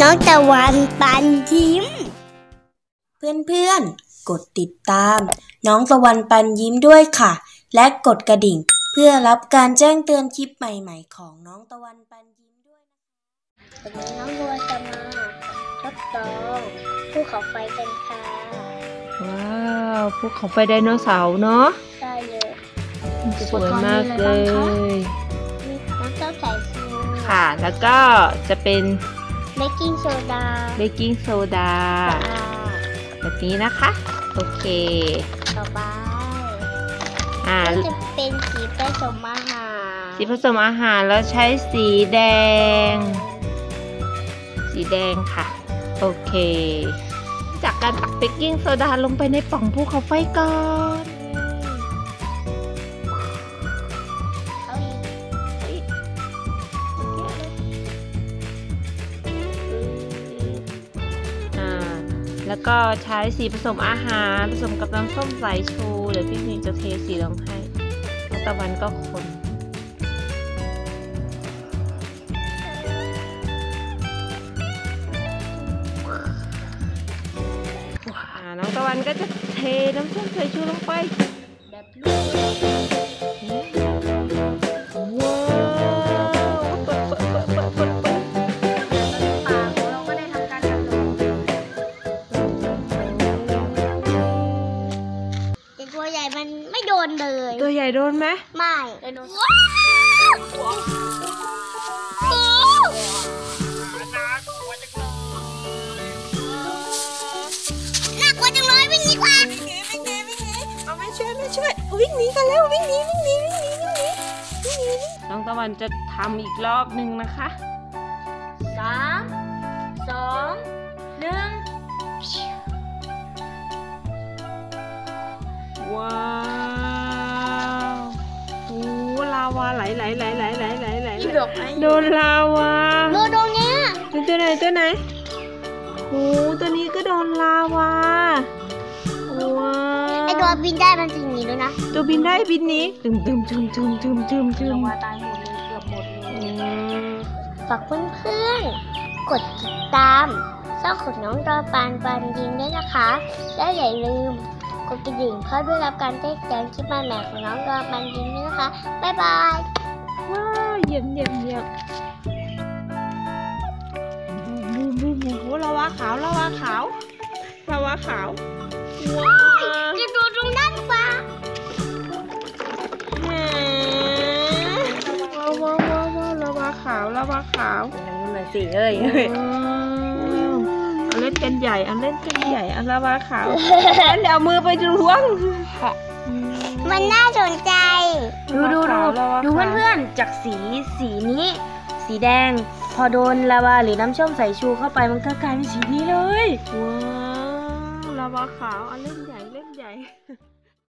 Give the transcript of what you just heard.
น้องตะวันปันยิ้ม เพื่อนๆ กดติดตาม น้องตะวันปันยิ้มด้วยค่ะ และกดกระดิ่ง เพื่อรับการแจ้งเตือนคลิปใหม่ๆ ของน้องตะวันปันยิ้มด้วยนะวันนี้น้องบัวจะมาทดลองภูเขาไฟกันค่ะ ว้าวภูเขาไฟไดโนเสาร์เนาะได้เลยสวยมากเลยมีน้ำเต้าใส่ชูค่ะ แล้วก็จะเป็น เบกกิ้งโซดาเบกกิ้งโซดาสะอาดแบบนี้นะคะ โอเค ต่อไปอ่าก็จะเป็นสีผสมอาหาร สีผสมอาหารแล้วใช้สีแดง สีแดงค่ะ โอเค จากการตักเบกกิ้งโซดาลงไปในปล่องภูเขาไฟก่อน แล้วก็ใช้สีผสมอาหารผสมกับน้ำส้มสายชูเดี๋ยวพี่มีจะเทสีลงให้แล้วตะวันก็คนน้องตะวันก็จะเทน้ำส้มสายชูลงไปแบบว้าว ตัวใหญ่โดนไหมไม่ไดโนเสาร์น่ากลัวจังเลยวิ่งดีกว่าเอาไม่ช่วยไม่ช่วยวิ่งหนีกันแล้ววิ่งหนีวิ่งหนีวิ่งหนีวิ่งหนีวิ่งหนีน้องตะวันจะทำอีกรอบหนึ่งนะคะสาม ไหลไหลไหลไหลไหลไหลไหลดอกไม้โดนลาวาโดนตรงเนี้ยตัวไหนตัวไหนโอ้ตัวนี้ก็โดนลาวาว้าไอตัวบินได้มันจะหนีด้วยนะ ตัวบินได้บินนี้ตึมตึมตึมตึมตึมตึมตึมว่าตายหมดเลยเกือบหมดเลยฝากเพื่อนๆกดติดตามช่องของน้องตอปานปันยิงด้วยนะคะ และอย่าลืม กดกระดิ่งเพื่อได้รับการแจ้งเตือนคลิปใหม่ๆของน้องตอปานยิงด้วยนะคะ บ๊ายบายว้าวเยี่ยมเยี่ยมเยี่ยมบูมบูมบูมโอ้ลาวาขาวลาวาขาวลาวาขาวว้าวจะดูตรงด้านขวาแหมว้าวว้าวว้าวว้าวลาวาขาวลาวาขาวหน่อยสิเอ้ย ล่นกันใหญ่เอาเล่นกันใหญ่เอาลาวาขาวงั้นเดี๋ยวเอามือไปล้วงอืมมันน่าสนใจ ดูดูดูดูเพื่อนๆ จากสีสีนี้ สีแดง พอโดนลาวาหรือน้ำส้มสายชูเข้าไปมันก็กลายเป็นสีนี้เลย ว้าวลาวาขาวเอาเล่นใหญ่เล่นใหญ่